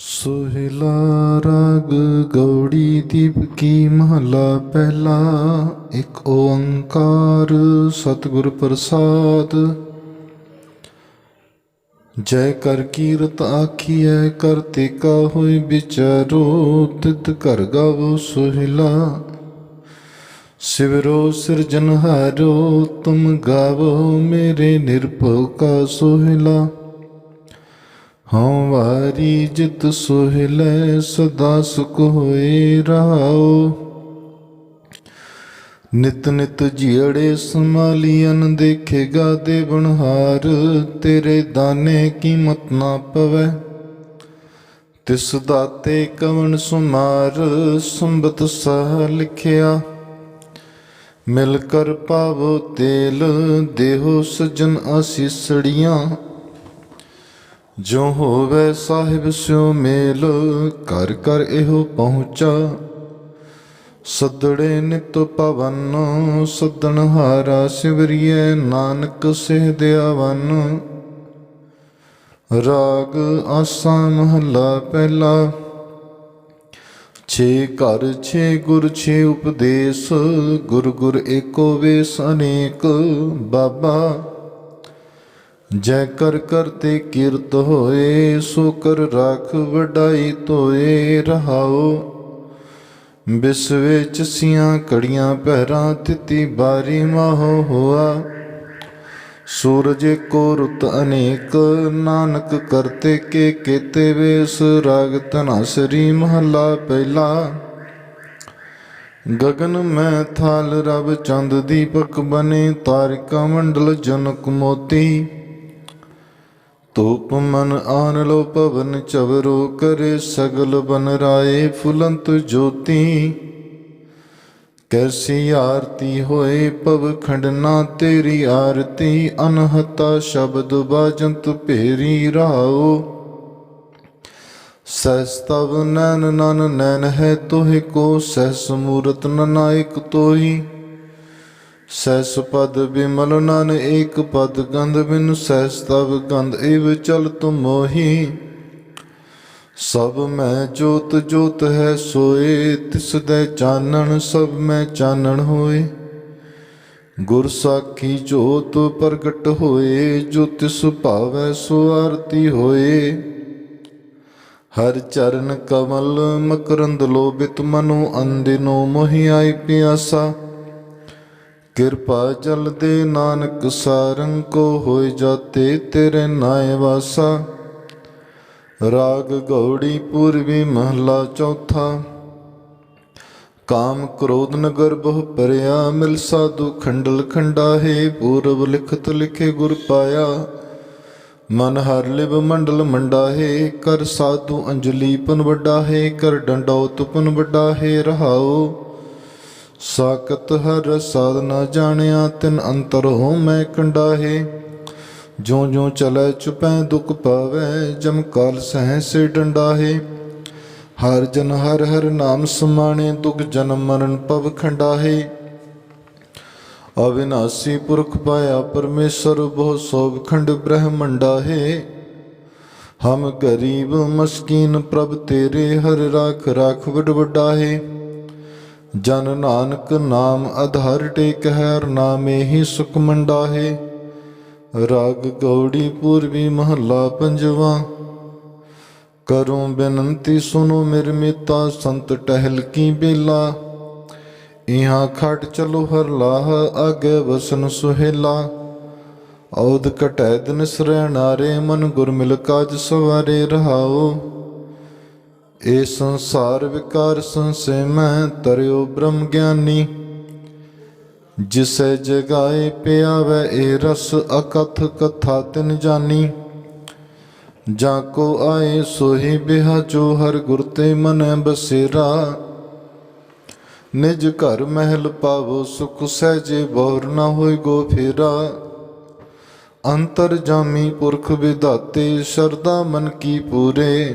ਸੋਹਿਲਾ ਰਾਗ ਗੌੜੀ ਦੀਪ ਕੀ ਮਹਲਾ ਪਹਿਲਾ? ਇੱਕ ਓੰਕਾਰ ਸਤਿਗੁਰ ਪ੍ਰਸਾਦ। ਜੈ ਕਰ ਕੀਰਤ ਆਖੀਐ ਕਰਤੇ ਕਾ ਹੋਇ ਵਿਚਾਰੋ, ਤਿਤ ਕਰ ਗਾਵੋ ਸੋਹਿਲਾ। ਸਿਵਰੋ ਸਿਰਜਨਹਾਰੋ ਤੁਮ ਗਾਵੋ ਮੇਰੇ ਨਿਰਭਉ ਕਾ ਸੋਹਿਲਾ। ਹਉ ਵਾਰੀ ਜਿਤ ਸੋਹਿਲੈ ਸਦਾ ਸੁਖ ਹੋਏ ਰਹਾਉ। ਨਿਤ ਨਿਤ ਜੀੜੇ ਸਮਾਲੀਅਨ ਦੇਖੇਗਾ ਦੇ ਬਨਹਾਰ ਤੇਰੇ ਦਾਨੇ ਕੀਮਤ ਨਾ ਪਵੈ। ਤਿਸ ਦਾਤੇ ਕਵਣ ਸੁਮਾਰ, ਸੰਬਤ ਸਹ ਲਿਖਿਆ। ਮਿਲ ਕਰ ਪਾਵੋ ਤੇਲ, ਦੇਹੋ ਸਜਨ ਆਸੀਸੜੀਆਂ ਜੋ ਹੋਵੇ ਸਾਹਿਬ ਸਿਉ ਮੇਲ ਕਰ ਕਰ ਇਹੋ ਪਹੁੰਚਾ। ਸੱਦੜੇ ਨਿਤ ਪਵਨ, ਸੱਦਣ ਹਾਰਾ ਸਿਵਰੀਏ, ਨਾਨਕ ਸਿਹ ਦਿਆਵਨ। ਰਾਗ ਆਸਾ ਮਹੱਲਾ ਪਹਿਲਾ, ਛੇ ਘਰ, ਛੇ ਗੁਰ, ਛੇ ਉਪਦੇਸ਼, ਗੁਰ ਗੁਰ ਏਕੋ ਵੇਸ ਅਨੇਕ। ਬਾਬਾ ਜੈ ਕਰ ਕਰਤੇ ਕੀਰਤ ਹੋਏ ਸੋ ਕਰ ਰਾਖ ਵਡਾਈ ਤੋਏ ਰਹਾਓ। ਬਿਸ ਵਿੱਚ ਸੀਆਂ ਕੜੀਆਂ ਪਹਿਰਾਂ ਤਿਤੀ ਬਾਰੀ ਮਾਹੋ ਹੋਆ। ਸੂਰਜ ਕੋ ਰੁੱਤ ਅਨੇਕ, ਨਾਨਕ ਕਰਤੇ ਕੇ ਕੇਤੇ ਵੇਸ, ਰਾਗ ਤਨਾਸਰੀ ਮਹੱਲਾ ਪਹਿਲਾ। ਗਗਨ ਮੈਂ ਥਾਲ, ਰਬ ਚੰਦ ਦੀਪਕ ਬਨੇ, ਤਾਰਿਕਾ ਮੰਡਲ ਜਨਕ ਮੋਤੀ। ਤੋਪ ਮਨ ਆਨ ਲੋ ਪਵਨ ਚਵਰੋ ਕਰੇ ਸਗਲ ਬਨ ਰਾਏ ਫੁਲੰਤ ਜੋਤੀ। ਕੈਸੀ ਆਰਤੀ ਹੋਏ ਪਵ ਖੰਡਨਾ ਤੇਰੀ ਆਰਤੀ, ਅਨਹਤਾ ਸ਼ਬਦ ਬਾਜੰਤ ਭੇਰੀ ਰਾਓ। ਸਹਸਤਵ ਨੈਨ ਨਨ ਨੈਨ ਹੈ ਤੋਹਿ ਕੋ, ਸਹਸ ਮੂਰਤ ਨਨਾਇਕ ਤੋਹੀ। ਸਹਿਸ ਪਦ ਬਿਮਲ ਨਨ, ਏਕ ਪਦ ਗੰਧ ਬਿਨ ਸਹਿਸ ਤਬ ਗੰਧ ਏਵ ਚਲ ਤੁਮ ਮੋਹੀ। ਸਭ ਮੈਂ ਜੋਤ ਜੋਤ ਹੈ ਸੋਏ, ਤਿਸ ਦੇ ਚਾਨਣ ਸਭ ਮੈਂ ਚਾਨਣ ਹੋਏ। ਗੁਰ ਸਾਖੀ ਜੋਤ ਪ੍ਰਗਟ ਹੋਏ, ਜੋ ਤਿਸ ਭਾਵੈ ਸੋ ਆਰਤੀ ਹੋਏ। ਹਰ ਚਰਨ ਕਮਲ ਮਕਰੰਦ ਲੋਭਿਤ ਮਨੋ ਅੰਦਿਨੋ ਮੋਹਿ ਆਈ ਪਿਆਸਾ। ਕਿਰਪਾ ਜਲ ਦੇ ਨਾਨਕ ਸਾਰੰਗ ਕੋ ਹੋਇ ਜਾਤੇ ਤੇਰੇ ਨਾਏ ਵਾਸਾ। ਰਾਗ ਗੌੜੀ ਪੂਰਬੀ ਮਹਲਾ ਚੌਥਾ। ਕਾਮ ਕ੍ਰੋਧ ਨਗਰ ਬਹੁ ਪਰਿਆ ਮਿਲ ਸਾਧੂ ਖੰਡਲ ਖੰਡਾ ਹੈ ਪੂਰਬ ਲਿਖਤ ਲਿਖੇ ਗੁਰ ਪਾਇਆ। ਮਨ ਹਰ ਲਿਵ ਮੰਡਲ ਮੰਡਾ ਹੈ ਕਰ ਸਾਧੂ ਅੰਜਲੀ ਪਨ ਵੱਡਾ ਹੈ ਕਰ ਡੰਡੌਤ ਪਨ ਵੱਡਾ ਹੈ ਰਹਾਓ ਸਾਕਤ ਹਰ ਸਾਧਨਾ ਜਾਣਿਆ, ਤਿਨ ਅੰਤਰ ਹੋ ਮੈਂ ਕੰਡਾਹੇ। ਜੋ ਜੋ ਚਲੈ ਚੁਪੈ, ਦੁਖ ਪਾਵੈ, ਜਮ ਕਾਲ ਸਹਿ ਸੇ ਡੰਡਾਹੇ। ਹਰ ਜਨ ਹਰ ਹਰ ਨਾਮ ਸਮਾਣੇ, ਦੁਖ ਜਨਮ ਮਰਨ ਪਵ ਖੰਡਾਹੇ। ਅਵਿਨਾਸੀ ਪੁਰਖ ਪਾਇਆ ਪਰਮੇਸ਼ਰ ਬਹੁ ਸੋਭ ਖੰਡ ਬ੍ਰਹਮੰਡਾ ਹੈ ਹਮ ਗਰੀਬ ਮਸਕੀਨ, ਪ੍ਰਭ ਤੇਰੇ ਹਰ ਰਾਖ ਰਾਖ ਵਡ ਵੱਡਾ ਜਨ ਨਾਨਕ ਨਾਮ ਆਧਾਰ ਟੇਕ ਹੈ ਨਾਮੇ ਹੀ ਸੁਖ ਮੰਡਾ ਰਾਗ ਗੌੜੀ ਪੂਰਬੀ ਮਹੱਲਾ ਪੰਜਵਾ। ਕਰੂੰ ਬੇਨੰਤੀ ਸੁਨੋ ਮੇਰੇ ਮਿਤਾ, ਸੰਤ ਟਹਿਲ ਕੀ ਬੇਲਾ। ਇਹਾਂ ਖਟ ਚਲੋ ਹਰ ਲਾਹ, ਆਗੇ ਵਸਨ ਸੁਹੇਲਾ। ਔਦ ਕਟੈ ਦਿਨ ਸਰੈ ਮਨ ਗੁਰ ਮਿਲ ਕਾਜ ਸਵਾਰੇ ਰਹਾਓ। ਏ ਸੰਸਾਰ ਵਿਕਾਰ ਸੰਸੇ ਮੈਂ ਤਰਿਓ ਬ੍ਰਹਮ ਗਿਆਨੀ। ਜਿਸੈ ਜਗਾਏ ਪਿਆਵੈ ਇਹ ਰਸ ਅਕਥ ਕਥਾ ਤਿਨ ਜਾਨੀ। ਜਾਂ ਕੋ ਆਏ ਸੋਹੀ ਬਿਹਾ ਜੋ ਹਰ ਗੁਰ ਤੇ ਮਨ ਬਸੇਰਾ। ਨਿਜ ਘਰ ਮਹਿਲ ਪਾਵੋ ਸੁਖ ਸਹਿਜੇ ਬੋਰ ਨਾ ਹੋਏ ਗੋ ਫੇਰਾ। ਅੰਤਰ ਜਾਮੀ ਪੁਰਖ ਵਿਦਾਤੇ ਸ਼ਰਦਾ ਮਨ ਕੀ ਪੂਰੇ।